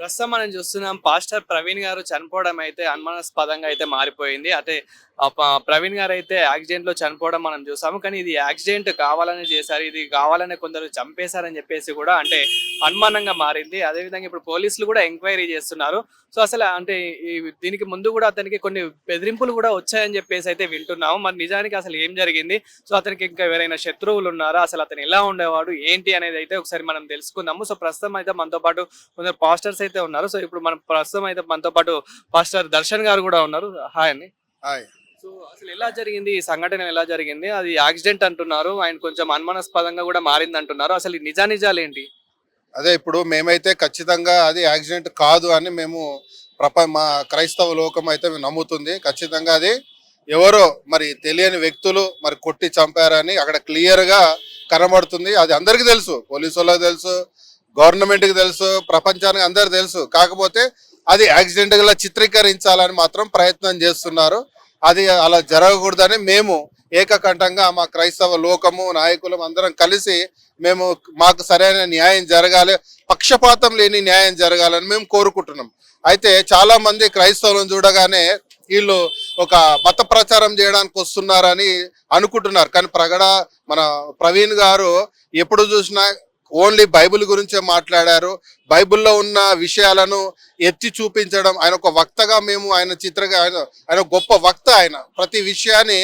ప్రస్తుతం మనం చూస్తున్నాం పాస్టర్ ప్రవీణ్ గారు చనిపోవడం అయితే అనుమానాస్పదంగా అయితే మారిపోయింది. అయితే ప్రవీణ్ గారు అయితే యాక్సిడెంట్లో చనిపోవడం మనం చూసాము. కానీ ఇది యాక్సిడెంట్ కావాలని చేశారు. ఇది కావాలనే కొందరు చంపేశారని చెప్పేసి కూడా అంటే అనుమానంగా మారింది. అదేవిధంగా ఇప్పుడు పోలీసులు కూడా ఎంక్వైరీ చేస్తున్నారు. సో అసలు అంటే దీనికి ముందు కూడా అతనికి కొన్ని బెదిరింపులు కూడా వచ్చాయని చెప్పేసి అయితే వింటున్నాము. మరి నిజానికి అసలు ఏం జరిగింది? సో అతనికి ఇంకా ఎవరైనా శత్రువులు ఉన్నారా? అసలు అతను ఎలా ఉండేవాడు? ఏంటి అనేది అయితే ఒకసారి మనం తెలుసుకుందాము. సో ప్రస్తుతం అయితే మనతో పాటు కొందరు పాస్టర్స్ అయితే ఉన్నారు. సో ఇప్పుడు మనం ప్రస్తుతం అయితే మనతో పాటు పాస్టర్ దర్శన్ గారు కూడా ఉన్నారు. హాయ్ అండి. హాయ్. సో అసలు ఎలా జరిగింది? ఈ సంఘటన ఎలా జరిగింది? అది యాక్సిడెంట్ అంటున్నారు. ఆయన కొంచెం అనుమానాస్పదంగా కూడా మారింది అంటున్నారు అసలు నిజానిజాలు ఏంటి అదే ఇప్పుడు మేమైతే ఖచ్చితంగా అది యాక్సిడెంట్ కాదు అని మేము ప్రప మా క్రైస్తవ లోకం అయితే నమ్ముతుంది. ఖచ్చితంగా అది ఎవరో మరి తెలియని వ్యక్తులు మరి కొట్టి చంపారని అక్కడ క్లియర్గా కనబడుతుంది. అది అందరికీ తెలుసు. పోలీసు వాళ్ళకి తెలుసు. గవర్నమెంట్కి తెలుసు. ప్రపంచానికి అందరికి తెలుసు. కాకపోతే అది యాక్సిడెంట్గా చిత్రీకరించాలని మాత్రం ప్రయత్నం చేస్తున్నారు. అది అలా జరగకూడదని మేము ఏకకంఠంగా మా క్రైస్తవ లోకము నాయకులం అందరం కలిసి మేము మాకు సరైన న్యాయం జరగాలి పక్షపాతం లేని న్యాయం జరగాలని మేము కోరుకుంటున్నాం. అయితే చాలా మంది క్రైస్తవులను చూడగానే వీళ్ళు ఒక మత ప్రచారం చేయడానికి వస్తున్నారని అనుకుంటున్నారు. కానీ ప్రగడ మన ప్రవీణ్ గారు ఎప్పుడు చూసినా ఓన్లీ బైబిల్ గురించే మాట్లాడారు. బైబిల్లో ఉన్న విషయాలను ఎత్తి చూపించడం ఆయన ఒక వక్తగా మేము ఆయన చిత్రగా ఆయన ఆయన గొప్ప వక్త ఆయన. ప్రతి విషయాన్ని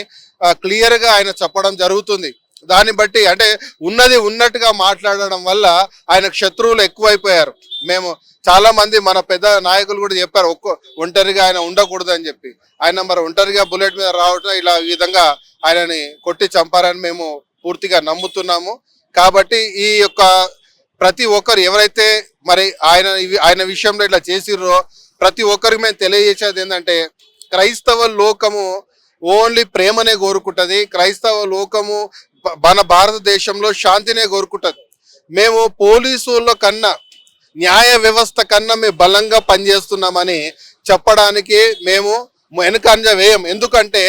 క్లియర్గా ఆయన చెప్పడం జరుగుతుంది. దాన్ని బట్టి అంటే ఉన్నది ఉన్నట్టుగా మాట్లాడడం వల్ల ఆయన శత్రువులు ఎక్కువైపోయారు. మేము చాలా మంది మన పెద్ద నాయకులు కూడా చెప్పారు ఒక్క ఒంటరిగా ఆయన ఉండకూడదు అని చెప్పి. ఆయన మరి ఒంటరిగా బుల్లెట్ మీద రావడం ఇలా ఈ విధంగా ఆయనని కొట్టి చంపారని మేము పూర్తిగా నమ్ముతున్నాము. కాబట్టి ఈ యొక్క ప్రతి ఒక్కరు ఎవరైతే మరి ఆయన ఆయన విషయంలో ఇట్లా చేసిర్రో ప్రతి ఒక్కరికి మేము తెలియజేసేది ఏంటంటే క్రైస్తవ లోకము ఓన్లీ ప్రేమనే కోరుకుంటది. క్రైస్తవ లోకము మన భారతదేశంలో శాంతినే కోరుకుంటుంది. మేము పోలీసుల కన్నా న్యాయ వ్యవస్థ కన్నా మేము బలంగా పనిచేస్తున్నామని చెప్పడానికి మేము వెనుకంజ వేయం. ఎందుకంటే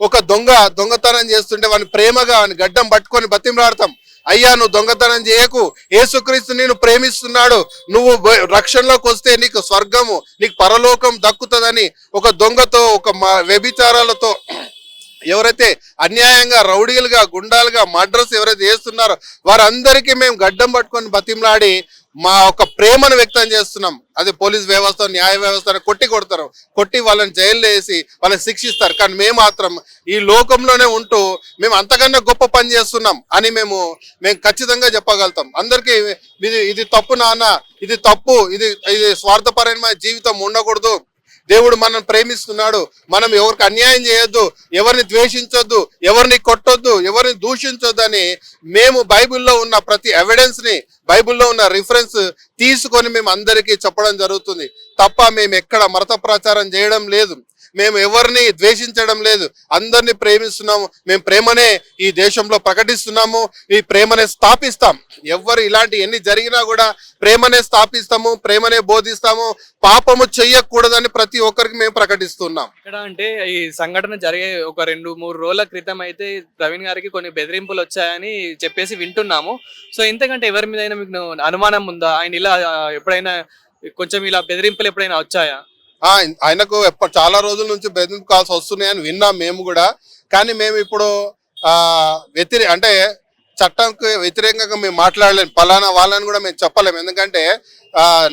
ఒక దొంగ దొంగతనం చేస్తుంటే వాడిని ప్రేమగా గడ్డం పట్టుకొని బతిమలాడతాం. అయ్యా నువ్వు దొంగతనం చేయకు. ఏసుక్రీస్తు నేను ప్రేమిస్తున్నాడు. నువ్వు రక్షణలోకి వస్తే నీకు స్వర్గము నీకు పరలోకం దక్కుతుందని ఒక దొంగతో ఒక వ్యభిచారాలతో ఎవరైతే అన్యాయంగా రౌడీలుగా గుండాలుగా మడ్రస్ ఎవరైతే చేస్తున్నారో వారందరికీ మేము గడ్డం పట్టుకొని బతిమలాడి మా ఒక ప్రేమను వ్యక్తం చేస్తున్నాం. అది పోలీస్ వ్యవస్థ న్యాయ వ్యవస్థను కొట్టి కొడతారు. కొట్టి వాళ్ళని జైల్లో వేసి వాళ్ళని శిక్షిస్తారు. కానీ మేము మాత్రం ఈ లోకంలోనే ఉంటూ మేము అంతకన్నా గొప్ప పని చేస్తున్నాం అని మేము మేము ఖచ్చితంగా చెప్పగలుగుతాం. అందరికీ ఇది ఇది తప్పు నాన్న ఇది తప్పు ఇది ఇది స్వార్థపరమైన జీవితం ఉండకూడదు. దేవుడు మనం ప్రేమిస్తున్నాడు. మనం ఎవరికి అన్యాయం చేయొద్దు ఎవరిని ద్వేషించొద్దు ఎవరిని కొట్టొద్దు ఎవరిని దూషించొద్దు అని మేము బైబిల్లో ఉన్న ప్రతి ఎవిడెన్స్ని బైబిల్లో ఉన్న రిఫరెన్స్ తీసుకొని మేము అందరికీ చెప్పడం జరుగుతుంది. తప్ప మేము ఎక్కడ మరత ప్రచారం చేయడం లేదు. మేము ఎవరిని ద్వేషించడం లేదు. అందరిని ప్రేమిస్తున్నాము. మేము ప్రేమనే ఈ దేశంలో ప్రకటిస్తున్నాము. ఈ ప్రేమనే స్థాపిస్తాం. ఎవరు ఇలాంటి ఎన్ని జరిగినా కూడా ప్రేమనే స్థాపిస్తాము ప్రేమనే బోధిస్తాము. పాపము చెయ్యకూడదని ప్రతి ఒక్కరికి మేము ప్రకటిస్తున్నాం. ఇక్కడ అంటే ఈ సంఘటన జరిగే ఒక రెండు మూడు రోజుల క్రితం అయితే ప్రవీణ్ గారికి కొన్ని బెదిరింపులు వచ్చాయని చెప్పేసి వింటున్నాము. సో ఇంతకంటే ఎవరి మీద మీకు అనుమానం ఉందా? ఆయన ఇలా ఎప్పుడైనా కొంచెం ఇలా బెదిరింపులు ఎప్పుడైనా వచ్చాయా? ఆయనకు చాలా రోజుల నుంచి బెదిరింపు కాల్స్ వస్తున్నాయని విన్నాం మేము కూడా. కానీ మేము ఇప్పుడు ఆ వ్యతిరే అంటే చట్టంకి వ్యతిరేకంగా మేము మాట్లాడలేము పలానా వాళ్ళని కూడా మేము చెప్పలేము ఎందుకంటే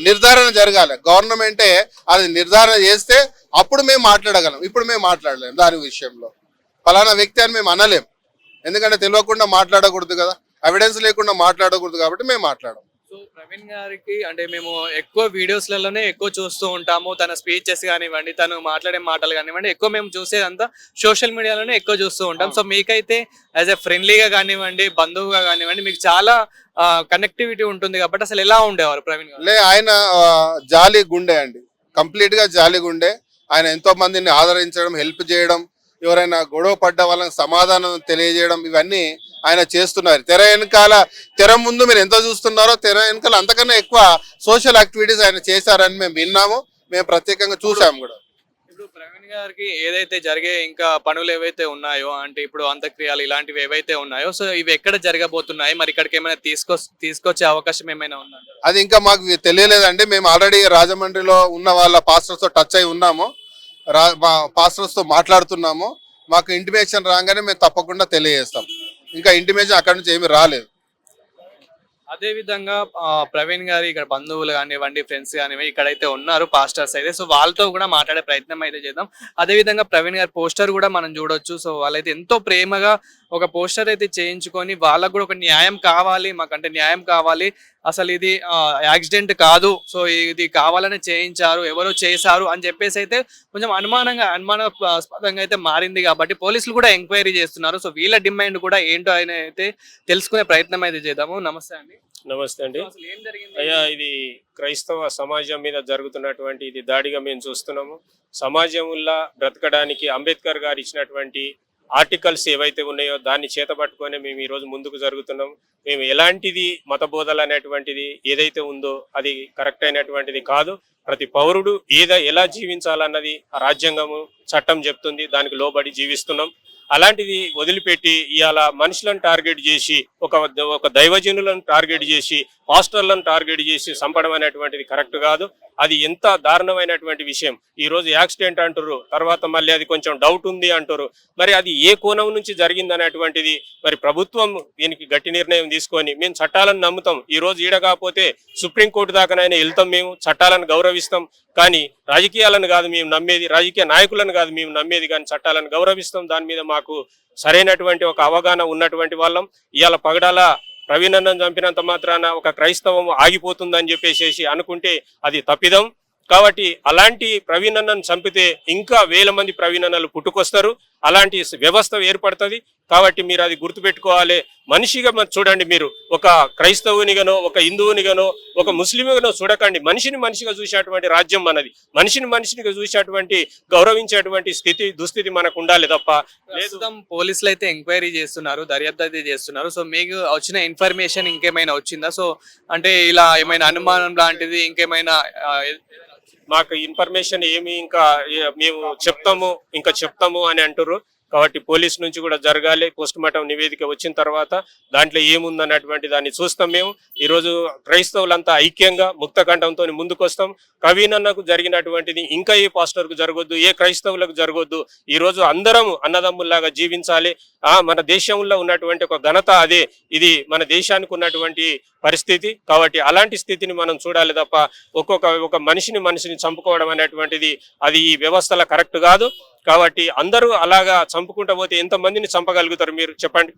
నిర్ధారణ జరగాలి. గవర్నమెంటే అది నిర్ధారణ చేస్తే అప్పుడు మేము మాట్లాడగలం. ఇప్పుడు మేము మాట్లాడలేము దాని విషయంలో. ఫలానా వ్యక్తి అని మేము అనలేం. ఎందుకంటే తెలియకుండా మాట్లాడకూడదు కదా. ఎవిడెన్స్ లేకుండా మాట్లాడకూడదు కాబట్టి మేము మాట్లాడము. సో ప్రవీణ్ గారికి అంటే మేము ఎక్కువ వీడియోస్లలోనే ఎక్కువ చూస్తూ ఉంటాము. తన స్పీచెస్ కానివ్వండి తను మాట్లాడే మాటలు కానివ్వండి ఎక్కువ మేము చూసేదంతా సోషల్ మీడియాలోనే ఎక్కువ చూస్తూ ఉంటాం. సో మీకైతే యాజ్ ఎ ఫ్రెండ్లీగా కానివ్వండి బంధువుగా కానివ్వండి మీకు చాలా కనెక్టివిటీ ఉంటుంది కాబట్టి అసలు ఎలా ఉండేవారు ప్రవీణ్ గారు? లే ఆయన జాలి గుండె అండి. కంప్లీట్గా జాలి గుండె. ఆయన ఎంతో మందిని ఆదరించడం హెల్ప్ చేయడం ఎవరైనా గొడవ పడ్డ వాళ్ళకి సమాధానం తెలియజేయడం ఇవన్నీ ఆయన చేస్తున్నారు. తెర వెనకాల తెర ముందు మీరు ఎంత చూస్తున్నారో తెర వెనకాల అంతకన్నా ఎక్కువ సోషల్ యాక్టివిటీస్ ఆయన చేశారని మేము విన్నాము. మేము ప్రత్యేకంగా చూసాము కూడా. ఇప్పుడు ప్రవీణ్ గారికి ఏదైతే జరిగే ఇంకా పనులు ఏవైతే ఉన్నాయో అంటే ఇప్పుడు అంత్యక్రియలు ఇలాంటివి ఏవైతే ఉన్నాయో సో ఇవి ఎక్కడ జరగబోతున్నాయి? మరి ఇక్కడికి ఏమైనా తీసుకొ తీసుకొచ్చే అవకాశం ఏమైనా ఉందా? అది ఇంకా మాకు తెలియలేదండి. మేము ఆల్రెడీ రాజమండ్రిలో ఉన్న వాళ్ళ pastors తో టచ్ అయి ఉన్నాము. రా మా pastors తో మాట్లాడుతున్నాము. మాకు ఇంటిమేషన్ రాగానే మేము తప్పకుండా తెలియజేస్తాం. ఇంకా ఇంటిమేషన్ అక్కడ నుంచి ఏమి రాలేదు. అదే విధంగా ప్రవీణ్ గారి ఇక్కడ బంధువులు కానివ్వండి ఫ్రెండ్స్ కానివ్వండి ఇక్కడైతే ఉన్నారు పాస్టర్స్ అయితే. సో వాళ్ళతో కూడా మాట్లాడే ప్రయత్నం అయితే చేద్దాం. అదే విధంగా ప్రవీణ్ గారి పోస్టర్ కూడా మనం చూడొచ్చు. సో వాళ్ళైతే ఎంతో ప్రేమగా ఒక పోస్టర్ అయితే చేయించుకొని వాళ్ళకు కూడా ఒక న్యాయం కావాలి మాకంటే న్యాయం కావాలి. అసలు ఇది యాక్సిడెంట్ కాదు. సో ఇది కావాలని చేయించారు ఎవరో చేశారు అని చెప్పేసి అయితే కొంచెం అనుమానంగా అనుమానాస్పదంగా అయితే మారింది కాబట్టి పోలీసులు కూడా ఎంక్వైరీ చేస్తున్నారు. సో వీళ్ళ డిమాండ్ కూడా ఏంటో అని అయితే తెలుసుకునే ప్రయత్నం అయితే చేద్దాము. నమస్తే అండి. నమస్తే అండి. అసలు ఏం జరిగింది? అయ్యా ఇది క్రైస్తవ సమాజం మీద జరుగుతున్నటువంటి ఇది దాడిగా మేము చూస్తున్నాము. సమాజంలో బ్రతకడానికి అంబేద్కర్ గారు ఇచ్చినటువంటి ఆర్టికల్స్ ఏవైతే ఉన్నాయో దాన్ని చేతపట్టుకొని మేము ఈరోజు ముందుకు జరుగుతున్నాం. మేము ఎలాంటిది మత బోధలు అనేటువంటిది ఏదైతే ఉందో అది కరెక్ట్ అయినటువంటిది కాదు. ప్రతి పౌరుడు ఏద ఎలా జీవించాలన్నది ఆ రాజ్యాంగము చట్టం చెప్తుంది. దానికి లోబడి జీవిస్తున్నాం. అలాంటిది వదిలిపెట్టి ఇవాళ మనుషులను టార్గెట్ చేసి ఒక ఒక దైవజనులను టార్గెట్ చేసి పాస్టర్లను టార్గెట్ చేసి చంపడం అనేటువంటిది కరెక్ట్ కాదు. అది ఎంత దారుణమైనటువంటి విషయం. ఈ రోజు యాక్సిడెంట్ అంటారు తర్వాత మళ్ళీ అది కొంచెం డౌట్ ఉంది అంటారు మరి అది ఏ కోణం నుంచి జరిగింది అనేటువంటిది మరి ప్రభుత్వం దీనికి గట్టి నిర్ణయం తీసుకొని మేము చట్టాలను నమ్ముతాం. ఈ రోజు ఈడ కాకపోతే సుప్రీంకోర్టు దాకానైనా వెళ్తాం మేము చట్టాలను గౌరవిస్తాం. కానీ రాజకీయాలను కాదు మేము నమ్మేది రాజకీయ నాయకులను కాదు మేము నమ్మేది కానీ చట్టాలను గౌరవిస్తాం. దాని మీద మాకు సరైనటువంటి ఒక అవగాహన ఉన్నటువంటి వాళ్ళం. ఇవాళ పగడాల ప్రవీణన్నను చంపినంత మాత్రాన ఒక క్రైస్తవం ఆగిపోతుందని చెప్పేసి అనుకుంటే అది తప్పిదం. కాబట్టి అలాంటి ప్రవీణన్నను చంపితే ఇంకా వేల మంది ప్రవీణన్నలు పుట్టుకొస్తారు. అలాంటి వ్యవస్థ ఏర్పడుతుంది. కాబట్టి మీరు అది గుర్తుపెట్టుకోవాలి. మనిషిగా చూడండి మీరు. ఒక క్రైస్తవునిగానో ఒక హిందువునిగానో ఒక ముస్లింగానో చూడకండి. మనిషిని మనిషిగా చూసేటువంటి రాజ్యం మనది. మనిషిని మనిషినిగా చూసేటువంటి గౌరవించేటువంటి స్థితి దుస్థితి మనకు ఉండాలి తప్ప లేదు. ప్రస్తుతం పోలీసులు అయితే ఎంక్వైరీ చేస్తున్నారు దర్యాప్తు అయితే చేస్తున్నారు. సో మీకు వచ్చిన ఇన్ఫర్మేషన్ ఇంకేమైనా వచ్చిందా? సో అంటే ఇలా ఏమైనా అనుమానం లాంటిది ఇంకేమైనా మాకు ఇన్ఫర్మేషన్ ఏమి ఇంకా మేము చెప్తాము ఇంకా చెప్తాము అని అంటారు కాబట్టి పోలీస్ నుంచి కూడా జరగాలి పోస్ట్ మార్టం నివేదిక వచ్చిన తర్వాత దాంట్లో ఏముందన్నటువంటి దాన్ని చూస్తాం మేము. ఈరోజు క్రైస్తవులంతా ఐక్యంగా ముక్తకంఠంతో ముందుకొస్తాం. కవీనన్నకు జరిగినటువంటిది ఇంకా ఏ పాస్టర్కు జరగొద్దు ఏ క్రైస్తవులకు జరగొద్దు. ఈ రోజు అందరం అన్నదమ్ముల్లాగా జీవించాలి. ఆ మన దేశంలో ఉన్నటువంటి ఒక ఘనత అదే. ఇది మన దేశానికి ఉన్నటువంటి పరిస్థితి. కాబట్టి అలాంటి స్థితిని మనం చూడాలి తప్ప ఒక్కొక్క ఒక మనిషిని మనిషిని చంపుకోవడం అనేటువంటిది అది ఈ వ్యవస్థల కరెక్ట్ కాదు. కాబట్టి అందరూ అలాగా చంపుకుంటూ పోతే ఎంతమందిని చంపగలుగుతారు మీరు? చెప్పండి.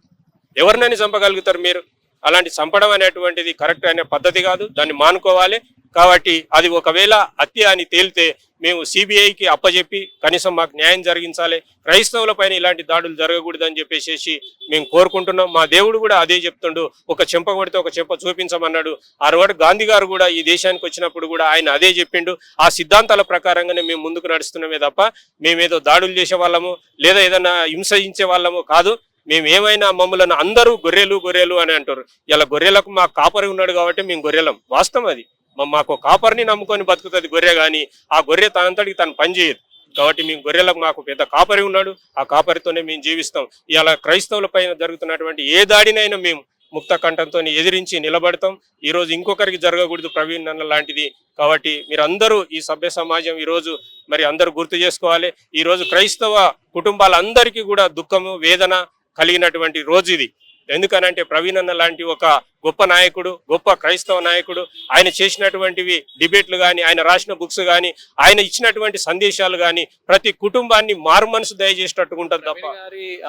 ఎవరినైనా చంపగలుగుతారు మీరు? అలాంటి చంపడం అనేటువంటిది కరెక్ట్ అనే పద్ధతి కాదు. దాన్ని మానుకోవాలి. కాబట్టి అది ఒకవేళ హత్య అని తేలితే మేము సిబిఐకి అప్పజెప్పి కనీసం మాకు న్యాయం జరిగించాలి. క్రైస్తవుల పైన ఇలాంటి దాడులు జరగకూడదని చెప్పేసి మేము కోరుకుంటున్నాం. మా దేవుడు కూడా అదే చెప్తుండు. ఒక చెంప కొడితే ఒక చెంప చూపించమన్నాడు. ఆ గాంధీ గారు కూడా ఈ దేశానికి వచ్చినప్పుడు కూడా ఆయన అదే చెప్పిండు. ఆ సిద్ధాంతాల ప్రకారంగానే మేము ముందుకు నడుస్తున్నామే తప్ప మేమేదో దాడులు చేసే వాళ్ళము లేదా ఏదైనా హింసించే వాళ్ళము కాదు. మేము ఏమైనా మమ్మల్ని అందరూ గొర్రెలు గొర్రెలు అని అంటారు. ఇలా గొర్రెలకు మా కాపరి ఉన్నాడు కాబట్టి మేము గొర్రెలం. వాస్తవం అది. మాకు కాపరిని నమ్ముకొని బతుకుతుంది గొర్రె కానీ ఆ గొర్రె తనంతటికి తను పనిచేయదు కాబట్టి మేము గొర్రెలకు మాకు పెద్ద కాపరి ఉన్నాడు. ఆ కాపరితోనే మేము జీవిస్తాం. ఇలా క్రైస్తవుల పైన జరుగుతున్నటువంటి ఏ దాడినైనా మేము ముక్త కంఠంతో ఎదిరించి నిలబడతాం. ఈరోజు ఇంకొకరికి జరగకూడదు ప్రవీణ్ అన్న లాంటిది. కాబట్టి మీరందరూ ఈ సభ్య సమాజం ఈ రోజు మరి అందరూ గుర్తు చేసుకోవాలి. ఈ రోజు క్రైస్తవ కుటుంబాలందరికీ కూడా దుఃఖము వేదన కలిగినటువంటి రోజు ఇది. ఎందుకనంటే ప్రవీణ్ అన్న లాంటి ఒక గొప్ప నాయకుడు గొప్ప క్రైస్తవ నాయకుడు ఆయన చేసినటువంటివి డిబేట్లు కానీ ఆయన రాసిన బుక్స్ కానీ ఆయన ఇచ్చినటువంటి సందేశాలు కానీ ప్రతి కుటుంబాన్ని మారు మనసు దయచేసేటట్టుగా ఉంటుంది తప్ప.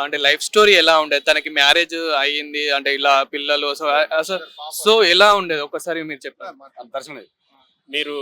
అంటే లైఫ్ స్టోరీ ఎలా ఉండేది? తనకి మ్యారేజ్ అయ్యింది అంటే ఇలా పిల్లలు సో ఎలా ఉండేది? ఒకసారి మీరు చెప్పారు మీరు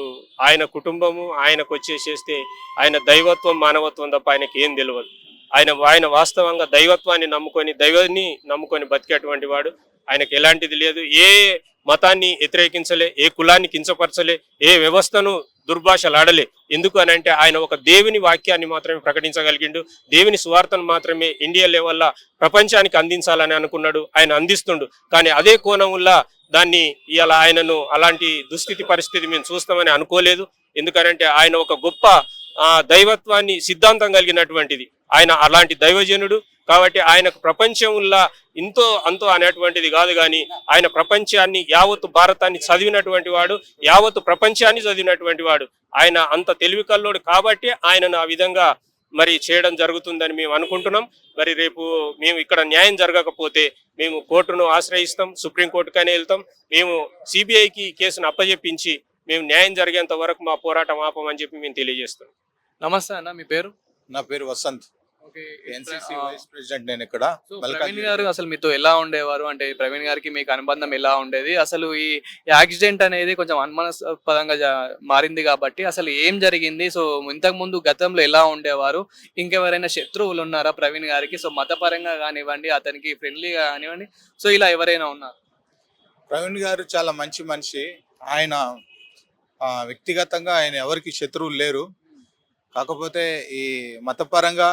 ఆయన కుటుంబము ఆయనకు వచ్చేసేస్తే ఆయన దైవత్వం మానవత్వం తప్ప ఆయనకి ఏం తెలియదు ఆయన ఆయన వాస్తవంగా దైవత్వాన్ని నమ్ముకొని దైవాన్ని నమ్ముకొని బతికేటువంటి వాడు. ఆయనకి ఎలాంటిది లేదు. ఏ మతాన్ని వ్యతిరేకించలే ఏ కులాన్ని కించపరచలే ఏ వ్యవస్థను దుర్భాషలాడలే. ఎందుకు అని అంటే ఆయన ఒక దేవుని వాక్యాన్ని మాత్రమే ప్రకటించగలిగిండు. దేవుని సువార్తను మాత్రమే ఇండియా లెవెల్లో ప్రపంచానికి అందించాలని అనుకున్నాడు. ఆయన అందిస్తుండు. కానీ అదే కోణంలో దాన్ని ఇలా ఆయనను అలాంటి దుస్థితి పరిస్థితి మేము చూస్తామని అనుకోలేదు. ఎందుకనంటే ఆయన ఒక గొప్ప దైవత్వాన్ని సిద్ధాంతం కలిగినటువంటిది. ఆయన అలాంటి దైవజనుడు కాబట్టి ఆయనకు ప్రపంచంలో ఇంతో అంతో అనేటువంటిది కాదు కానీ ఆయన ప్రపంచాన్ని యావత్తు భారతాన్ని చదివినటువంటి వాడు యావత్తు ప్రపంచాన్ని చదివినటువంటి వాడు. ఆయన అంత తెలివి కల్లోడు కాబట్టి ఆయనను ఆ విధంగా మరి చేయడం జరుగుతుందని మేము అనుకుంటున్నాం. మరి రేపు మేము ఇక్కడ న్యాయం జరగకపోతే మేము కోర్టును ఆశ్రయిస్తాం సుప్రీంకోర్టుకనే వెళ్తాం. మేము సిబిఐకి కేసును అప్పజెప్పించి మేము న్యాయం జరిగేంత వరకు మా పోరాటం ఆపమని చెప్పి మేము తెలియజేస్తాం నమస్తే అన్న మీ పేరు? నా పేరు Vasant. Okay NCC vice president నేను ఇక్కడ. సో ప్రవీణ్ గారు అసలు మీతో ఎలా ఉండేవారు? అంటే ప్రవీణ్ గారికి మీకు అనుబంధం ఎలా ఉండేది? అసలు ఈ యాక్సిడెంట్ అనేది కొంచెం అనుమానాస్పదంగా మారింది కాబట్టి అసలు ఏం జరిగింది? సో ఇంతకు ముందు గతంలో ఎలా ఉండేవారు? ఇంకెవరైనా శత్రువులు ఉన్నారా ప్రవీణ్ గారికి? సో మతపరంగా కానివ్వండి అతనికి ఫ్రెండ్లీగా కానివ్వండి. సో ఇలా ఎవరైనా ఉన్నారు? ప్రవీణ్ గారు చాలా మంచి మనిషి. ఆయన వ్యక్తిగతంగా ఆయన ఎవరికి శత్రువులు లేరు. కాకపోతే ఈ మతపరంగా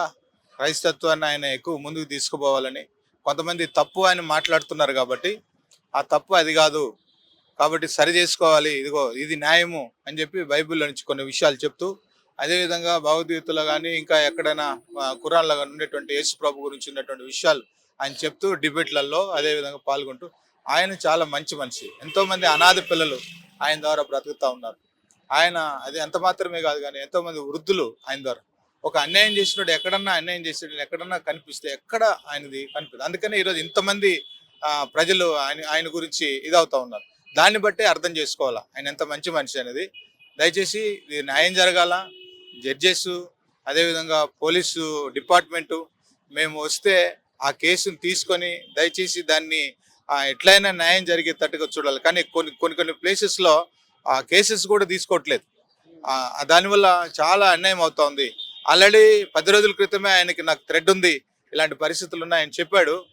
క్రైస్తత్వాన్ని ఆయన ఎక్కువ ముందుకు తీసుకుపోవాలని కొంతమంది తప్పు ఆయన మాట్లాడుతున్నారు కాబట్టి ఆ తప్పు అది కాదు. కాబట్టి సరి చేసుకోవాలి ఇదిగో ఇది న్యాయము అని చెప్పి బైబిల్లో నుంచి కొన్ని విషయాలు చెప్తూ అదేవిధంగా భగవద్గీతలో కానీ ఇంకా ఎక్కడైనా కురాన్లో కానీ ఉండేటువంటి యేసు ప్రభు గురించి ఉన్నటువంటి విషయాలు ఆయన చెప్తూ డిబేట్లలో అదేవిధంగా పాల్గొంటూ ఆయన చాలా మంచి మనిషి. ఎంతో మంది అనాథ పిల్లలు ఆయన ద్వారా బ్రతుకుతూ ఉన్నారు. ఆయన అది ఎంత మాత్రమే కాదు కానీ ఎంతోమంది వృద్ధులు ఆయన ద్వారా. ఒక అన్యాయం చేసినోడు ఎక్కడన్నా అన్యాయం చేసినోడు ఎక్కడన్నా కనిపిస్తే ఎక్కడ ఆయనది కనిపిస్తుంది అందుకనే ఈరోజు ఇంతమంది ప్రజలు ఆయన ఆయన గురించి ఇదవుతూ ఉన్నారు. దాన్ని బట్టే అర్థం చేసుకోవాలా? ఆయన ఎంత మంచి మనిషి అనేది. దయచేసి ఇది న్యాయం జరగాల. జడ్జెస్ అదేవిధంగా పోలీసు డిపార్ట్మెంటు మేము వస్తే ఆ కేసును తీసుకొని దయచేసి దాన్ని ఎట్లయినా న్యాయం జరిగేటట్టుగా చూడాలి. కానీ కొన్ని కొన్ని కొన్ని ప్లేసెస్లో ఆ కేసెస్ కూడా తీసుకోవట్లేదు. ఆ, దానివల్ల చాలా అన్యాయం అవుతోంది. ఆల్రెడీ పది రోజుల క్రితమే ఆయనకి నాకు థ్రెడ్ ఉంది. ఇలాంటి పరిస్థితులు ఉన్నాయని చెప్పాడు.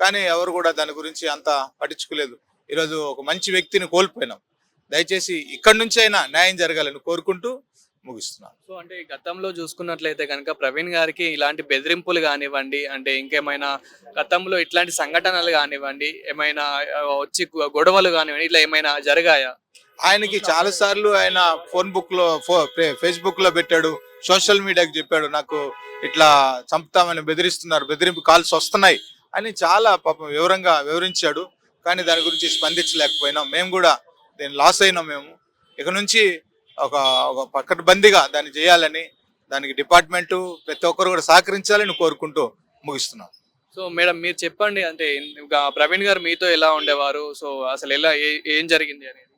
కానీ ఎవరు కూడా దాని గురించి అంత పట్టించుకోలేదు. ఈరోజు ఒక మంచి వ్యక్తిని కోల్పోయినాం. దయచేసి ఇక్కడి నుంచి అయినా న్యాయం జరగాలని కోరుకుంటూ ముగిస్తున్నాను. సో అంటే గతంలో చూసుకున్నట్లయితే కనుక ప్రవీణ్ గారికి ఇలాంటి బెదిరింపులు కానివ్వండి అంటే ఇంకేమైనా గతంలో ఇట్లాంటి సంఘటనలు కానివ్వండి ఏమైనా వచ్చి గొడవలు కానివ్వండి ఇట్లా ఏమైనా జరిగాయా? ఆయనకి చాలా సార్లు ఆయన ఫోన్ బుక్లో ఫేస్బుక్లో పెట్టాడు సోషల్ మీడియాకి చెప్పాడు నాకు ఇట్లా చంపుతామని బెదిరిస్తున్నారు బెదిరింపు కాల్స్ వస్తున్నాయి అని చాలా పాపం వివరంగా వివరించాడు. కానీ దాని గురించి స్పందించలేకపోయినాం. మేము కూడా దీన్ని లాస్ అయినాం మేము. ఇక నుంచి ఒక ఒక పక్కబందిగా దాన్ని చేయాలని దానికి డిపార్ట్మెంటు ప్రతి ఒక్కరు కూడా సహకరించాలని కోరుకుంటూ ముగిస్తున్నాం. సో మేడం మీరు చెప్పండి అంటే ఇంకా ప్రవీణ్ గారు మీతో ఎలా ఉండేవారు? సో అసలు ఎలా ఏ- ఏం జరిగింది అనేది?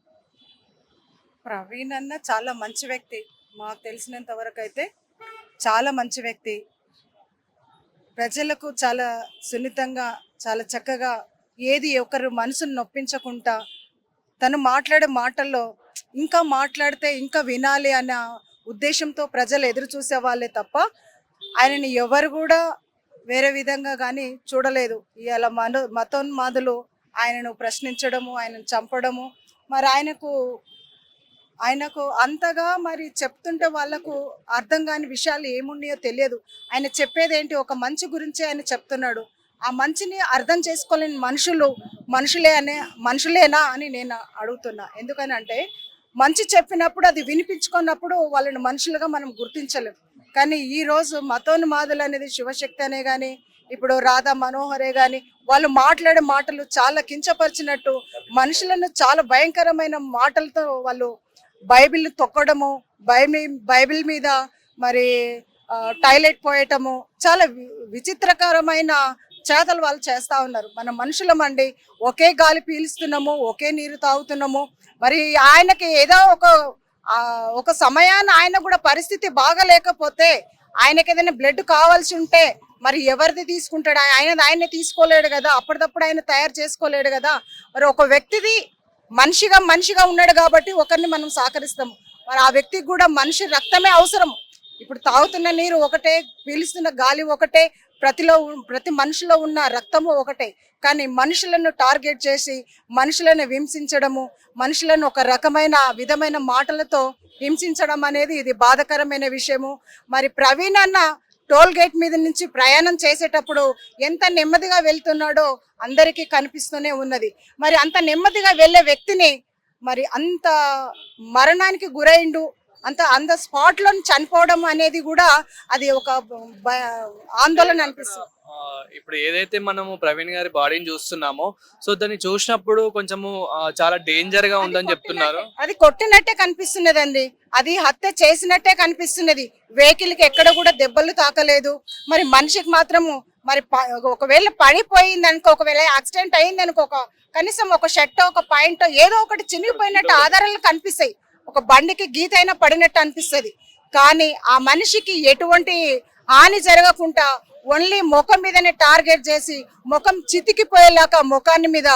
ప్రవీణ్ అన్న చాలా మంచి వ్యక్తి. మాకు తెలిసినంత వరకు అయితే చాలా మంచి వ్యక్తి. ప్రజలకు చాలా సున్నితంగా చాలా చక్కగా ఏది ఒకరు మనసును నొప్పించకుండా తను మాట్లాడే మాటల్లో ఇంకా మాట్లాడితే ఇంకా వినాలి అన్న ఉద్దేశంతో ప్రజలు ఎదురు చూసే వాళ్ళే తప్ప ఆయనని ఎవరు కూడా వేరే విధంగా కానీ చూడలేదు. ఇవాళ మను మతోన్మాదులు ఆయనను ప్రశ్నించడము ఆయనను చంపడము. మరి ఆయనకు ఆయనకు అంతగా మరి చెప్తుంటే వాళ్ళకు అర్థం కాని విషయాలు ఏమున్నాయో తెలియదు. ఆయన చెప్పేది ఏంటి? ఒక మంచి గురించి ఆయన చెప్తున్నాడు. ఆ మంచిని అర్థం చేసుకోలేని మనుషులు మనుషులే అనే మనుషులేనా అని నేను అడుగుతున్నా. ఎందుకనంటే మంచి చెప్పినప్పుడు అది వినిపించుకున్నప్పుడు వాళ్ళని మనుషులుగా మనం గుర్తించలేం. కానీ ఈ రోజు మతోన్మాదులు అనేది శివశక్తి అనే కానీ ఇప్పుడు రాధా మనోహరే కానీ వాళ్ళు మాట్లాడే మాటలు చాలా కించపరిచినట్టు మనుషులను చాలా భయంకరమైన మాటలతో వాళ్ళు బైబిల్ తొక్కడము బైబిల్ బైబిల్ మీద మరి టాయిలెట్ పోయటము చాలా వి- విచిత్రకరమైన చేతలు వాళ్ళు చేస్తూ ఉన్నారు. మన మనుషులమండి ఒకే గాలి పీలుస్తున్నాము ఒకే నీరు తాగుతున్నాము. మరి ఆయనకి ఏదో ఒక ఒక సమయాన్ని ఆయన కూడా పరిస్థితి బాగలేకపోతే ఆయనకి ఏదైనా బ్లడ్ కావాల్సి ఉంటే మరి ఎవరిది తీసుకుంటాడు? ఆయన ఆయనే తీసుకోలేడు కదా. అప్పటికప్పుడు ఆయన తయారు చేసుకోలేడు కదా. మరి ఒక వ్యక్తిది మనిషిగా మనిషిగా ఉన్నాడు కాబట్టి ఒకరిని మనం సహకరిస్తాము. మరి ఆ వ్యక్తికి కూడా మనిషి రక్తమే అవసరం. ఇప్పుడు తాగుతున్న నీరు ఒకటే పీలుస్తున్న గాలి ఒకటే ప్రతిలో ఉ- ప్రతి మనిషిలో ఉన్న రక్తము ఒకటే. కానీ మనుషులను టార్గెట్ చేసి మనుషులను హింసించడము మనుషులను ఒక రకమైన విధమైన మాటలతో హింసించడం అనేది ఇది బాధకరమైన విషయము. మరి ప్రవీణ్ అన్న టోల్ గేట్ మీద నుంచి ప్రయాణం చేసేటప్పుడు ఎంత నెమ్మదిగా వెళ్తున్నాడో అందరికీ కనిపిస్తూనే ఉన్నది. మరి అంత నెమ్మదిగా వెళ్ళే వ్యక్తిని మరి అంత మరణానికి గురైండు అంత అంత స్పాట్లో చనిపోవడం అనేది కూడా అది ఒక ఆందోళన అనిపిస్తుంది. ఇప్పుడు ఏదైతే మనము ప్రవీణ్ గారి బాడీని చూస్తున్నామో సో దాన్ని చూసినప్పుడు కొంచెము చాలా డేంజర్గా ఉందని చెప్తున్నారు. అది కొట్టినట్టే కనిపిస్తున్నది అండి అది హత్య చేసినట్టే కనిపిస్తున్నది. వెహికల్కి ఎక్కడ కూడా దెబ్బలు తాకలేదు. మరి మనిషికి మాత్రము మరి ఒకవేళ పడిపోయింది అనుకో ఒకవేళ యాక్సిడెంట్ అయింది అనుకో కనీసం ఒక షర్ట్ ఒక పాయింట్ ఏదో ఒకటి చినిగిపోయినట్టు ఆధారాలు కనిపిస్తాయి. ఒక బండికి గీత అయినా పడినట్టు అనిపిస్తుంది. కానీ ఆ మనిషికి ఎటువంటి హాని జరగకుండా ఓన్లీ ముఖం మీదనే టార్గెట్ చేసి ముఖం చితికిపోయేలాగా ముఖాన్ని మీద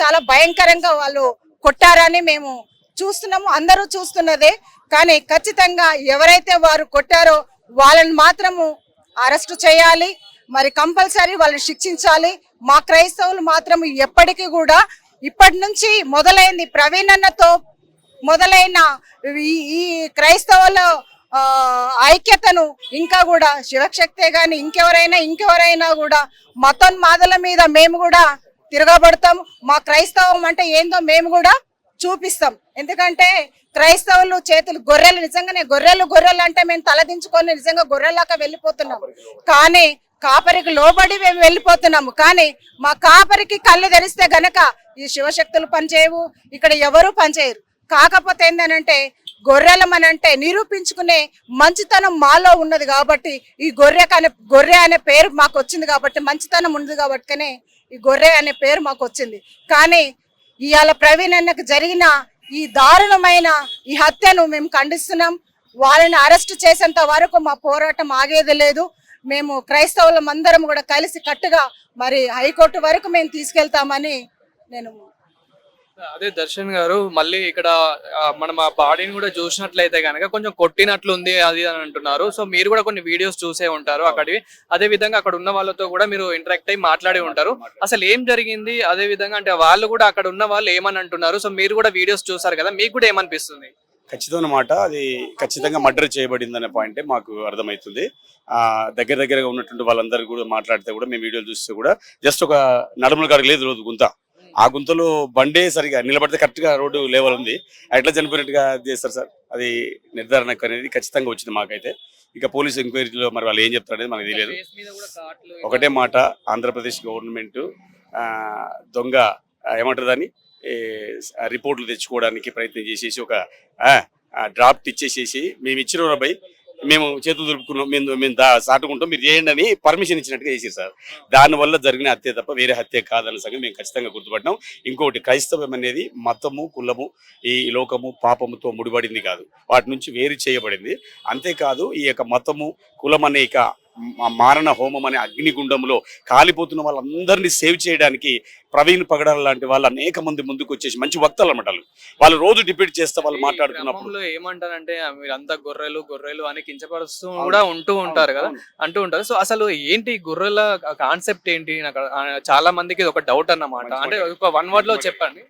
చాలా భయంకరంగా వాళ్ళు కొట్టారని మేము చూస్తున్నాము అందరూ చూస్తున్నదే. కానీ ఖచ్చితంగా ఎవరైతే వారు కొట్టారో వాళ్ళని మాత్రము అరెస్ట్ చేయాలి మరి కంపల్సరీ వాళ్ళని శిక్షించాలి. మా క్రైస్తవులు మాత్రం ఎప్పటికీ కూడా ఇప్పటి నుంచి మొదలైంది ప్రవీణ్ అన్నతో మొదలైన ఈ- ఈ క్రైస్తవుల ఐక్యతను ఇంకా కూడా శివశక్తే కానీ ఇంకెవరైనా ఇంకెవరైనా కూడా మతోన్మాదుల మీద మేము కూడా తిరగబడతాం మా క్రైస్తవం అంటే ఏందో మేము కూడా చూపిస్తాం. ఎందుకంటే క్రైస్తవులు చేతులు గొర్రెలు నిజంగానే గొర్రెలు గొర్రెలు అంటే మేము తలదించుకొని నిజంగా గొర్రెలాగా వెళ్ళిపోతున్నాం. కానీ కాపరికి లోబడి మేము వెళ్ళిపోతున్నాము. కానీ మా కాపరికి కళ్ళు తెరిస్తే గనక ఈ శివశక్తులు పనిచేయవు ఇక్కడ ఎవరు పనిచేయరు. కాకపోతే ఏంటంటే గొర్రెలమనంటే నిరూపించుకునే మంచితనం మాలో ఉన్నది కాబట్టి ఈ గొర్రె అనే గొర్రె అనే పేరు మాకు వచ్చింది కాబట్టి మంచితనం ఉంది కాబట్టినే ఈ గొర్రె అనే పేరు మాకు వచ్చింది కానీ ఇవాళ ప్రవీణ్ అన్నకు జరిగిన ఈ దారుణమైన ఈ హత్యను మేము ఖండిస్తున్నాం. వాళ్ళని అరెస్ట్ చేసేంత వరకు మా పోరాటం ఆగేది లేదు. మేము క్రైస్తవులం అందరం కూడా కలిసి కట్టుగా మరి హైకోర్టు వరకు మేము తీసుకెళ్తామని నేను అదే దర్శన్ గారు మళ్ళీ ఇక్కడ ఆ, మనం ఆ బాడీని కూడా చూసినట్లయితే కనుక కొంచెం కొట్టినట్లు ఉంది అది అని అంటున్నారు. సో మీరు కూడా కొన్ని వీడియోస్ చూసే ఉంటారు అక్కడివి. అదే విధంగా అక్కడ ఉన్న వాళ్ళతో కూడా మీరు ఇంటరాక్ట్ అయ్యి మాట్లాడి ఉంటారు. అసలు ఏం జరిగింది? అదే విధంగా అంటే వాళ్ళు కూడా అక్కడ ఉన్న వాళ్ళు ఏమని అంటున్నారు? సో మీరు కూడా వీడియోస్ చూసారు కదా మీకు కూడా ఏమనిపిస్తుంది? ఖచ్చితమైన మాట అది ఖచ్చితంగా మర్డర్ చేయబడింది అనే పాయింటే మాకు అర్థమవుతుంది. ఆ దగ్గర దగ్గరగా ఉన్నటువంటి వాళ్ళందరూ కూడా మాట్లాడితే కూడా మేము వీడియోలు చూస్తే కూడా జస్ట్ ఒక నడుముల కాడికి లేదు రోజు గుంత. ఆ గుంతలో బండే సరిగా నిలబడితే కరెక్ట్గా రోడ్డు లెవెల్ ఉంది. ఎట్లా చనిపోయినట్టుగా చేస్తారు సార్? అది నిర్ధారణకు అనేది ఖచ్చితంగా వచ్చింది మాకైతే. ఇక పోలీస్ ఎంక్వైరీలో మరి వాళ్ళు ఏం చెప్తారు అనేది మనకు తెలియదు. ఒకటే మాట ఆంధ్రప్రదేశ్ గవర్నమెంట్ దొంగ ఏమంటారు దాన్ని? రిపోర్ట్లు తెచ్చుకోవడానికి ప్రయత్నం చేసేసి ఒక డ్రాఫ్ట్ ఇచ్చేసేసి మేము ఇచ్చిన రూపాయి మేము చేతులు దులుపుకున్నాం మేము మేము దా సాటుకుంటాం మీరు చేయండి అని పర్మిషన్ ఇచ్చినట్టుగా చేసారు సార్. దానివల్ల జరిగిన హత్య తప్ప వేరే హత్య కాదన్న సంగతి మేము ఖచ్చితంగా గుర్తుపడ్డాం ఇంకోటి క్రైస్తవం అనేది మతము కులము ఈ లోకము పాపముతో ముడిపడింది కాదు. వాటి నుంచి వేరు చేయబడింది. అంతేకాదు ఈ యొక్క మతము కులం అనే ఇక మారణ హోమం అనే అగ్నిగుండంలో కాలిపోతున్న వాళ్ళందరినీ సేవ్ చేయడానికి ప్రవీణ్ పగడాల లాంటి వాళ్ళు అనేక మంది ముందుకు వచ్చేసి మంచి వక్తలు అనమాట వాళ్ళు. రోజు డిబేట్ చేస్తే వాళ్ళు మాట్లాడుతున్నప్పుడు. ఏమంటారంటే మీరంతా గొర్రెలు గొర్రెలు అని కించపరుస్తూ కూడా ఉంటూ ఉంటారు కదా? అంటూ ఉంటారు. సో అసలు ఏంటి గొర్రెల కాన్సెప్ట్ ఏంటి? నాకు చాలా మందికి ఒక డౌట్ అన్నమాట. అంటే. ఒక వన్ వర్డ్లో చెప్పండి.